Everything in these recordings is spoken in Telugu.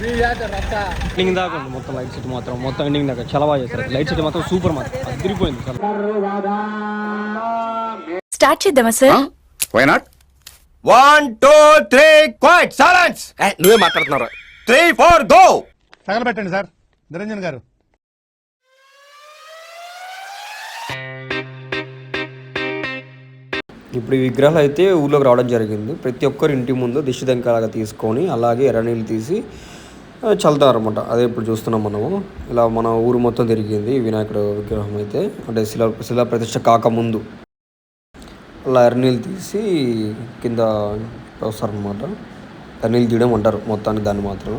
ఎండింగ్ దాకా ఉంది. మొత్తం లైట్ సెట్ మాత్రం. మొత్తం ఎండింగ్ దాకా. చాలా బాగా చేస్తారు లైట్ సెట్ మాత్రం సూపర్ మాత్రం. అదిరిపోయింది స్టార్ట్ చేద్దామా sir why not one two three quiet silence నువ్వే మాట్లాడుతున్నారా. త్రీ ఫోర్ గో తగలబెట్టండి సార్ నిరంజన్ గారు. ఇప్పుడు ఈ విగ్రహాలు అయితే ఊళ్ళోకి రావడం జరిగింది. ప్రతి ఒక్కరు ఇంటి ముందు దిష్టి దంకాలాగా తీసుకొని అలాగే ఎర్ర నీళ్ళు తీసి ఆ, అదే ఇప్పుడు చూస్తున్నాం మనము. ఇలా మన ఊరు మొత్తం తిరిగింది వినాయకుడు విగ్రహం అయితే. అంటే శిలా శిలా ప్రతిష్ట కాకముందు. అలా ఎర్నీళ్ళు తీసి కింద వస్తారనమాట ఎర్నీళ్ళు తీయడం అంటారు మొత్తానికి దాన్ని మాత్రం.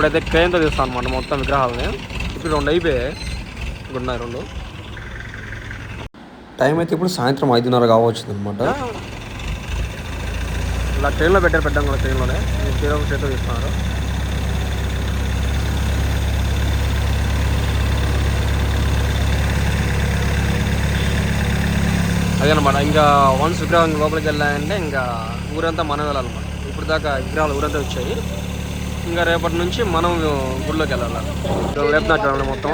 ఇప్పుడైతే క్రేన్తో తీస్తాను అనమాట మొత్తం విగ్రహాలని. ఇప్పుడు రెండు అయిపోయాయి. ఇప్పుడు ఉన్నాయి రెండు. టైం అయితే ఇప్పుడు సాయంత్రం ఐదున్నర కావచ్చింది అనమాట ఇలా ట్రైన్లో పెట్టారు పెట్టాం కూడా ట్రైన్లోనే ట్రైన్ చేతితో తీస్తున్నారు. అదేనమాట ఇంకా వన్స్ విగ్రహం లోపలికి వెళ్ళాలంటే ఇంకా ఊరంతా మనం వెళ్ళాలన్నమాట ఇప్పుడు దాకా విగ్రహాలు ఊరంతా వచ్చాయి. ఇంకా రేపటి నుంచి మనం గుడిలోకి వెళ్ళాలి? లేపుతున్నా చూడండి మొత్తం.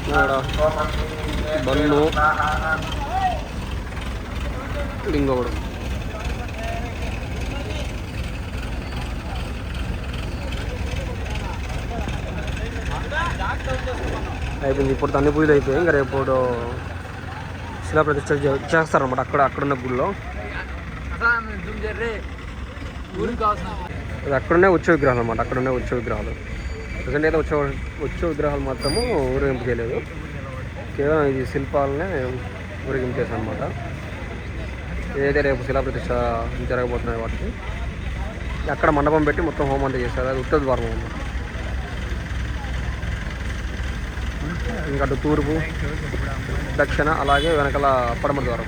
ఇక్కడ బన్ను. ఇంకొకడు అయిపోయింది. ఇప్పుడు అన్ని పూజలు అయిపోయాయి ఇంకా రేపు శిలా ప్రతిష్ట చే- అక్కడ అక్కడున్న గుడిలో అది అక్కడున్నే వచ్చే విగ్రహాలు అనమాట అక్కడనే వచ్చే విగ్రహాలు. ప్రజెంట్ అయితే వచ్చే వచ్చే విగ్రహాలు మాత్రము ఊరేగింపు చేయలేదు. కేవలం ఇది శిల్పాలనే ఊరేగింపు చేశాను అనమాట ఏదైతే రేపు శిలా ప్రతిష్ట జరగబోతున్నాయి వాటికి అక్కడ మండపం పెట్టి మొత్తం హోమం అంతా చేస్తారు అది ఉత్తర ద్వారం అనమాట ఇంకా అటు తూర్పు దక్షిణ అలాగే వెనకాల పడమర ద్వారం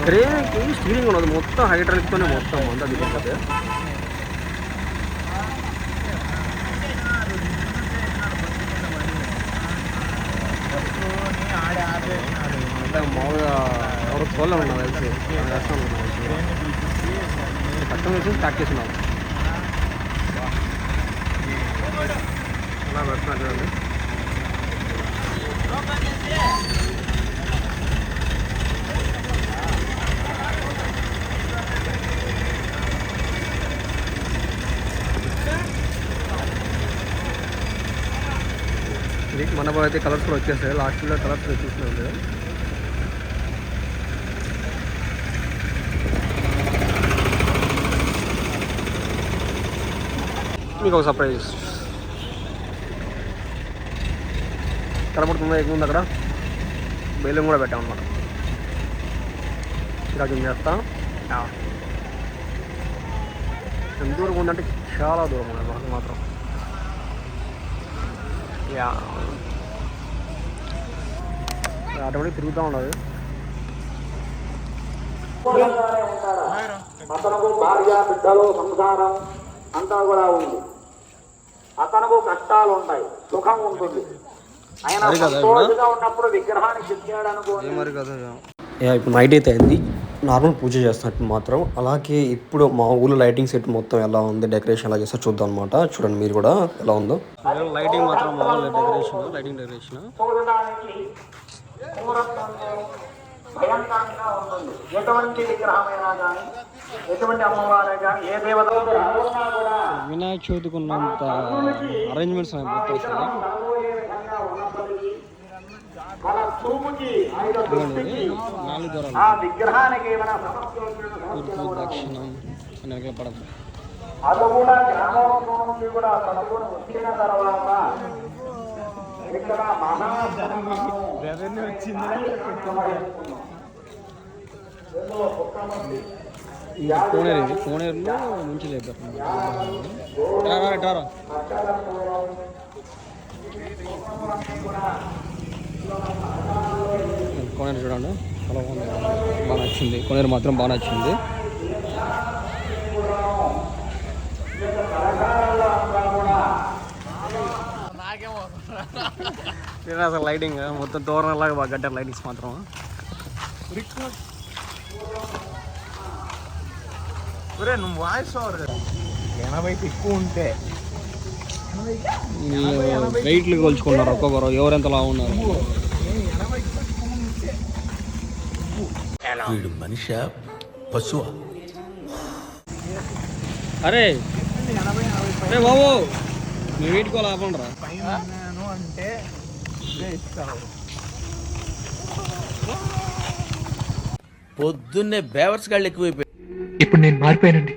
ట్రైన్కి స్టీరింగ్ ఉన్నది మొత్తం హైడ్రాలిక్తోనే మొత్తం అంతా దిగకపోతే అంటే మామూలుగా ఎవరు చూడలేము నాకు తెలిసి నాకు మొత్తం వేసి స్టార్ట్ చేస్తున్నాం. అలా పెడుతున్నా చూడండి. ఇది అయితే కలర్స్ కూడా వచ్చేసాయి లాస్ట్లో కలర్స్ వచ్చేసినాయి మీకు ఒక సర్ప్రైజ్ కనపడుతుందా ఎక్కువ ఉంది అక్కడ బెలూన్ కూడా పెట్టాం అనమాట ఇలా చేస్తా చేస్తాం యా. ఎంత దూరం ఉందంటే చాలా దూరం ఉంది మాకు మాత్రం యా ఆటోమేటిక్ తిరుగుతూ ఉండదు భార్య బిడ్డలు సంసారం అంతా కూడా ఉంది. అతనుకు కష్టాలు ఉంటాయి సుఖం ఉంటుంది ఆయన సంతోషంగా ఉన్నప్పుడు అనుకోండి ఇప్పుడు నైట్ అయితే అయింది. నార్మల్ పూజ చేస్తున్నట్టు మాత్రం. అలాగే ఇప్పుడు మా ఊళ్ళో లైటింగ్ సెట్ మొత్తం ఎలా ఉంది? డెకరేషన్ ఎలా చేస్తా చూద్దాం అనమాట చూడండి మీరు కూడా ఎలా ఉందో. లైటింగ్ మాత్రం మామూలు డెకరేషన్ లైటింగ్ డెకరేషన్ భయంకరంగా ఉంటుంది ఎటువంటి విగ్రహమైనా కానీ ఎటువంటి అమ్మవారే కానీ ఏ దేవత వినాయక చవితికి ఉన్నంత అరేంజ్మెంట్స్ ఆ విగ్రహానికి ఏమైనా దక్షిణం పడదు అది కూడా గ్రామోత్సవం నుంచి కూడా వచ్చిన తర్వాత ఇక్కడ కోనేరు ఇది కోనేరులో నుంచి లేపారు కోనేరు చూడండి. చాలా బాగుంది. బాగా నచ్చింది. కోనేరు మాత్రం బాగా నచ్చింది. అసలు లైటింగ్. మొత్తం తోరణాలాగా బాగా కట్టారు లైటింగ్స్ మాత్రం. నువ్వు వాయిస్ ఓవర్ ఎనభై ఎక్కువ ఉంటే. వెయిట్లు కొలుచుకున్నారు ఒక్కొక్కరు. ఎవరెంతలా ఉన్నారు? వీడు మనిషి? పశువా? అరే అరే బాబు మీ వెయిట్ కోలా ఆపండిరా అంటే పొద్దున్నే బేవర్స్ గాళ్ళు ఎక్కువైపోయి ఇప్పుడు నేను మారిపోయానండి.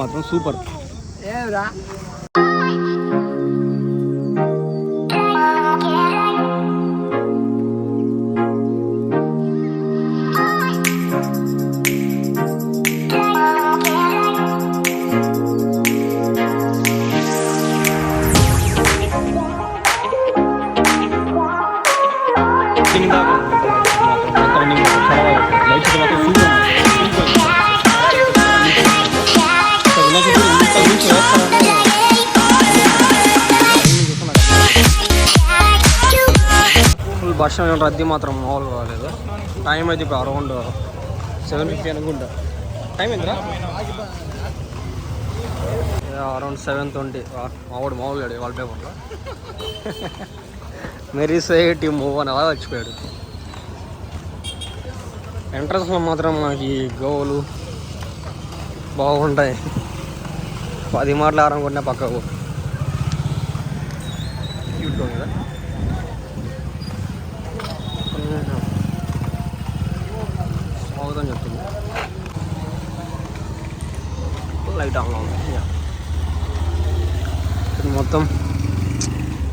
మాత్రం సూపర్. లైట్ ఫుల్ బస్ రద్దీ మాత్రం మామూలు కాలేదు టైం అయితే ఇప్పుడు అరౌండ్ సెవెన్ ఫిఫ్టీ అనుకుంటా. టైం ఎంతరా అరౌండ్ సెవెన్ ట్వంటీ మావాడు మామూలు లేడు వాళ్ళ పేపర్లో మెరీసైటీ మూవ్ అని అలా వచ్చిపోయాడు ఎంట్రన్స్లో మాత్రం మనకి గోవులు బాగుంటాయి. పది ఆరం కొడిన పక్కకు కదా స్వాగతం చెప్తుంది లైట్ ఆన్లో ఉంది మొత్తం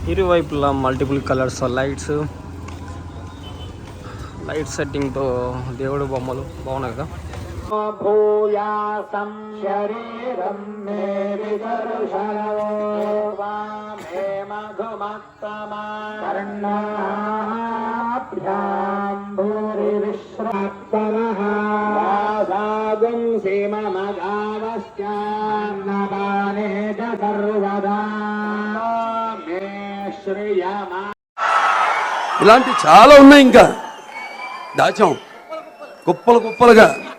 ఇరువైపులా మల్టిపుల్ కలర్స్ లైట్స్. లైట్ సెట్టింగ్తో దేవుడు బొమ్మలు. బాగున్నాయి కదా? భూయాసం శరీరం మే విదర్శనో వామే మధుమత్తమా కర్ణాభ్యాం భూరి విశ్రాత్పరః వాసాగుం సీమమగావశ్చాన్నపానే చ సర్వదా మే శ్రియమా ఇలాంటి చాలా ఉన్నాయి ఇంకా. దాచాం. కుప్పలు కుప్పలుగా.